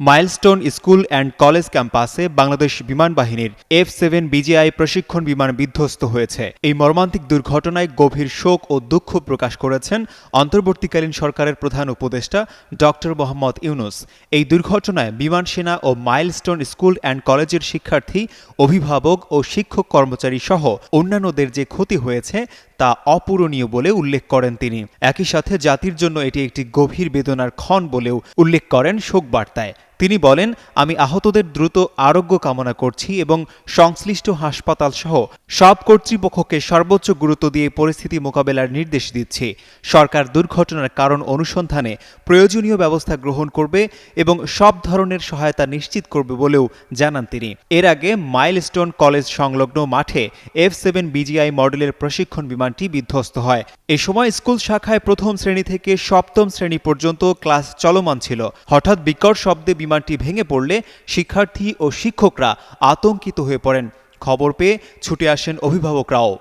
Milestone school and college ক্যাম্পাসে বাংলাদেশ বিমান বাহিনীর এফ সেভেন বিজিআই প্রশিক্ষণ বিমান বিধ্বস্ত হয়েছে। এই মর্মান্তিক দুর্ঘটনায় গভীর শোক ও দুঃখ প্রকাশ করেছেন অন্তর্বর্তীকালীন সরকারের প্রধান উপদেষ্টা ডক্টর মোহাম্মদ ইউনুস। এই দুর্ঘটনায় বিমান সেনা ও মাইলস্টোন স্কুল অ্যান্ড কলেজের শিক্ষার্থী, অভিভাবক ও শিক্ষক কর্মচারী সহ অন্যান্যদের যে ক্ষতি হয়েছে তা অপূরণীয় বলে উল্লেখ করেন তিনি। একই সাথে জাতির জন্য এটি একটি গভীর বেদনার ক্ষণ বলেও উল্লেখ করেন শোক বার্তায় তিনি বলেন, আমি আহতদের দ্রুত আরোগ্য কামনা করছি এবং সংশ্লিষ্ট হাসপাতাল সহ সব কর্তৃপক্ষকে সর্বোচ্চ গুরুত্ব দিয়ে পরিস্থিতি মোকাবেলার নির্দেশ দিচ্ছি। সরকার দুর্ঘটনার কারণ অনুসন্ধানে প্রয়োজনীয় ব্যবস্থা গ্রহণ করবে এবং সব ধরনের সহায়তা নিশ্চিত করবে বলেও জানান তিনি। এর আগে মাইলস্টোন কলেজ সংলগ্ন মাঠে এফ সেভেন বিজিআই মডেলের প্রশিক্ষণ বিমানটি বিধ্বস্ত হয়। এ সময় স্কুল শাখায় প্রথম শ্রেণি থেকে সপ্তম শ্রেণি পর্যন্ত ক্লাস চলমান ছিল। হঠাৎ বিকট শব্দে বিমানটি ভেঙে পড়লে শিক্ষার্থী ও শিক্ষকরা আতঙ্কিত হয়ে পড়েন। খবর পেয়ে ছুটে আসেন অভিভাবকরাও।